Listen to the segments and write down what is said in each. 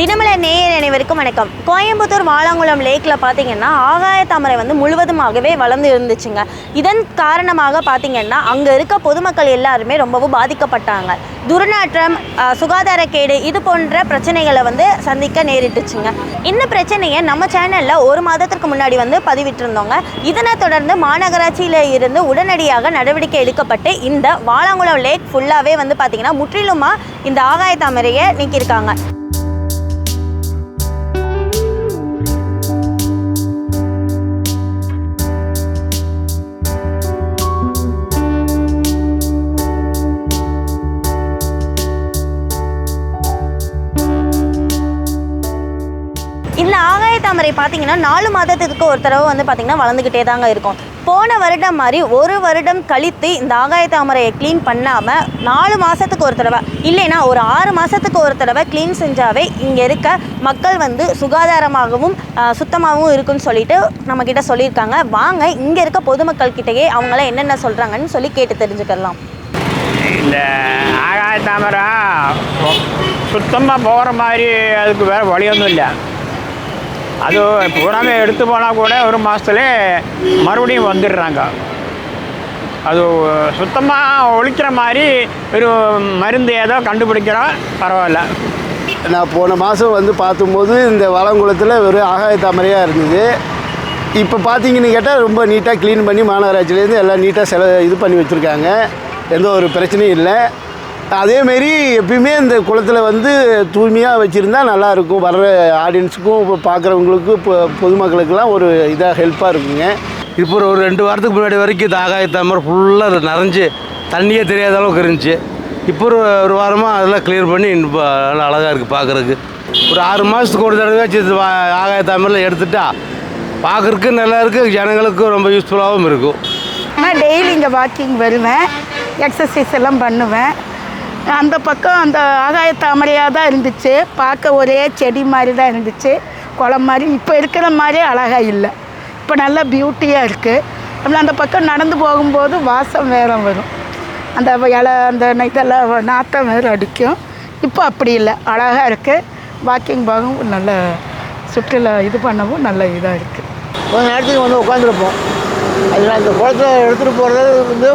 தினமலை நேயர் அனைவருக்கும் வணக்கம். கோயம்புத்தூர் வாலாங்குளம் லேக்கில் பார்த்தீங்கன்னா ஆகாய தாமரை வந்து முழுவதுமாகவே வளர்ந்து இருந்துச்சுங்க. இதன் காரணமாக பார்த்தீங்கன்னா அங்கே இருக்க பொதுமக்கள் எல்லாருமே ரொம்பவும் பாதிக்கப்பட்டாங்க. துர்நாற்றம் சுகாதார சுகாதாரக்கேடு இது போன்ற பிரச்சனைகளை வந்து சந்திக்க நேரிட்டுச்சுங்க. இந்த பிரச்சனையை நம்ம சேனலில் ஒரு மாதத்திற்கு முன்னாடி வந்து பதிவிட்டிருந்தோங்க. இதனைத் தொடர்ந்து மாநகராட்சியில் இருந்து உடனடியாக நடவடிக்கை எடுக்கப்பட்டு இந்த வாலாங்குளம் லேக் ஃபுல்லாகவே வந்து பார்த்திங்கன்னா முற்றிலுமாக இந்த ஆகாய தாமரையை நீக்கியிருக்காங்க. தாமரை பார்த்தீங்கன்னா நாலு மாதத்துக்கு ஒரு தடவை வந்து பார்த்தீங்கன்னா வளர்ந்துக்கிட்டே தாங்க இருக்கும். போன வருடம் மாதிரி ஒரு வருடம் கழித்து இந்த ஆகாய தாமரையை க்ளீன் பண்ணாமல் நாலு மாதத்துக்கு ஒரு தடவை இல்லைன்னா ஒரு ஆறு மாதத்துக்கு ஒரு தடவை க்ளீன் செஞ்சாவே இங்கே இருக்க மக்கள் வந்து சுகாதாரமாகவும் சுத்தமாகவும் இருக்குன்னு சொல்லிட்டு நம்மக்கிட்ட சொல்லியிருக்காங்க. வாங்க இங்கே இருக்க பொதுமக்கள் கிட்டேயே அவங்களாம் என்னென்ன சொல்கிறாங்கன்னு சொல்லி கேட்டு தெரிஞ்சுக்கலாம். இந்த ஆகாய தாமரை சுத்தமாக போகிற மாதிரி அதுக்கு வேறு வழியொன்றும் இல்லை. அது பூராமே எடுத்து போனால் கூட ஒரு மாதத்துல மறுபடியும் வந்துடுறாங்க. அது சுத்தமாக ஒழிக்கிற மாதிரி ஒரு மருந்து ஏதோ கண்டுபிடிக்கிறோம் பரவாயில்ல. நான் போன மாதம் வந்து பார்த்தும்போது இந்த வளங்குளத்தில் ஒரு ஆகாய தாமரையாக இருந்தது. இப்போ பார்த்தீங்கன்னு கேட்டால் ரொம்ப நீட்டாக க்ளீன் பண்ணி மாநகராட்சியிலேருந்து எல்லாம் நீட்டாக செல இது பண்ணி வச்சுருக்காங்க. எந்த ஒரு பிரச்சனையும் இல்லை. அதேமாரி எப்பயுமே இந்த குளத்தில் வந்து தூய்மையாக வச்சுருந்தா நல்லாயிருக்கும் வர்ற ஆடியன்ஸுக்கும் இப்போ பார்க்குறவங்களுக்கு இப்போ பொதுமக்களுக்கெல்லாம் ஒரு இதாக ஹெல்ப்பாக இருக்குங்க. இப்போ ஒரு ரெண்டு வாரத்துக்கு முன்னாடி வரைக்கும் இந்த ஆகாய தாமரை ஃபுல்லாக நிறைஞ்சு தண்ணியே தெரியாத அளவுக்கு இருந்துச்சு. இப்போ ஒரு ஒரு வாரமாக அதெல்லாம் கிளியர் பண்ணி இப்போ நல்லா அழகாக இருக்குது பார்க்குறதுக்கு ஒரு ஆறு மாதத்துக்கு ஒரு தடவையாச்சும் இது வா- ஆகாய தாமரையில் எடுத்துட்டா பார்க்குறதுக்கு நல்லா இருக்குது ஜனங்களுக்கும் ரொம்ப யூஸ்ஃபுல்லாகவும் இருக்கும். நான் டெய்லி இங்கே வாக்கிங் வருவேன். எக்ஸசைஸ் எல்லாம் பண்ணுவேன். அந்த பக்கம் அந்த ஆகாய தாமரையாக தான் இருந்துச்சு. பார்க்க ஒரே செடி மாதிரி தான் இருந்துச்சு. குளம் மாதிரி. இப்போ இருக்கிற மாதிரி அழகாக இல்லை. இப்போ நல்லா பியூட்டியாக இருக்குது அப்புறம் அந்த பக்கம் நடந்து போகும்போது வாசம் வேற வரும். அந்த இலை அந்த இதெல்லாம் நாற்றம் வேறு அடிக்கும். இப்போ அப்படி இல்லை. அழகாக இருக்குது வாக்கிங் போகவும் நல்ல சுற்றுலா இது பண்ணவும் நல்ல இதாக இருக்குது கொஞ்ச நேரத்துக்கு வந்து உட்காந்துருப்போம் அதில் அந்த குளத்தில் எடுத்துகிட்டு போகிறது வந்து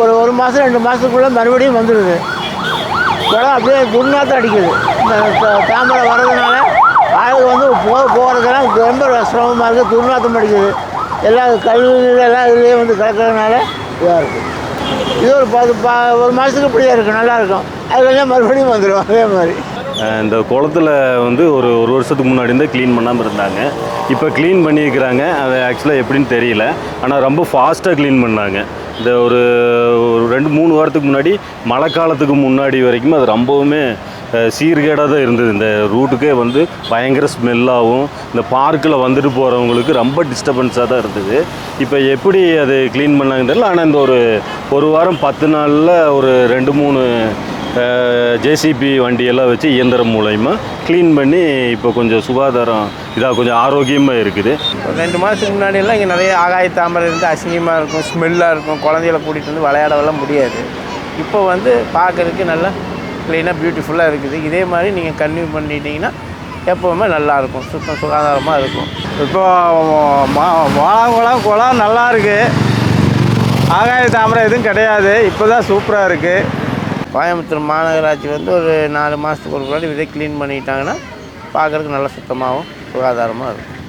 ஒரு ஒரு மாதம் ரெண்டு மாதத்துக்குள்ளே மறுபடியும் வந்துடுது இப்போலாம் அப்படியே குண்டாத்தம் அடிக்குது. இந்த தாமரை வர்றதுனால ஆயுள் வந்து போக போகிறதுலாம் ரொம்ப சிரமமாக இருக்குது துர்நாற்றம் அடிக்குது. எல்லா கல்வியில் எல்லாம் இதுலேயே வந்து கிடக்கிறதுனால இதாக இருக்குது இது ஒரு பத்து பா ஒரு மாதத்துக்கு இப்படியே இருக்கும். நல்லாயிருக்கும் அதுக்கெல்லாம் மறுபடியும் வந்துடும் அதே மாதிரி. இந்த குளத்துல வந்து ஒரு ஒரு வருஷத்துக்கு முன்னாடி இருந்தே க்ளீன் பண்ணாமல் இருந்தாங்க. இப்போ க்ளீன் பண்ணியிருக்கிறாங்க. அது ஆக்சுவலாக எப்படின்னு தெரியல. ஆனால் ரொம்ப ஃபாஸ்ட்டாக க்ளீன் பண்ணாங்க. இந்த ஒரு ஒரு ரெண்டு மூணு வாரத்துக்கு முன்னாடி மழை காலத்துக்கு முன்னாடி வரைக்கும் அது ரொம்பவுமே சீர்கேடாக தான் இருந்தது. இந்த ரூட்டுக்கே வந்து பயங்கர ஸ்மெல்லாகவும் இந்த பார்க்கில் வந்துட்டு போகிறவங்களுக்கு ரொம்ப டிஸ்டர்பன்ஸாக தான் இருந்தது. இப்போ எப்படி அது க்ளீன் பண்ணாங்கன்னு தெரியல. ஆனால் இந்த ஒரு ஒரு வாரம் பத்து நாளில் ஒரு ரெண்டு மூணு ஜேசிபி வண்டியெல்லாம் வச்சு இயந்திரம் மூலயமா க்ளீன் பண்ணி இப்போ கொஞ்சம் சுகாதாரம் இதாக கொஞ்சம் ஆரோக்கியமாக இருக்குது. ஒரு ரெண்டு மாதத்துக்கு முன்னாடியெல்லாம் இங்கே நிறைய ஆகாய தாமரை இருந்து அசிங்கமாக இருக்கும் ஸ்மெல்லாக இருக்கும் குழந்தைகளை கூட்டிகிட்டு வந்து விளையாடவெல்லாம் முடியாது. இப்போ வந்து பார்க்கறதுக்கு நல்லா க்ளீனாக பியூட்டிஃபுல்லாக இருக்குது. இதே மாதிரி நீங்கள் கன்டினியூ பண்ணிட்டீங்கன்னா எப்போவுமே நல்லாயிருக்கும் சுத்தம் சுகாதாரமாக இருக்கும். இப்போ வாழாங்குளம் குளம் நல்லா இருக்கு. ஆகாய தாமரை எதுவும் கிடையாது. இப்போ தான் சூப்பராக இருக்குது கோயம்புத்தூர் மாநகராட்சி வந்து ஒரு நாலு மாதத்துக்கு ஒரு முன்னாடி இதை க்ளீன் பண்ணிட்டாங்கன்னா பார்க்குறதுக்கு நல்லா சுத்தமாகவும் சுகாதாரமாக இருக்கும்.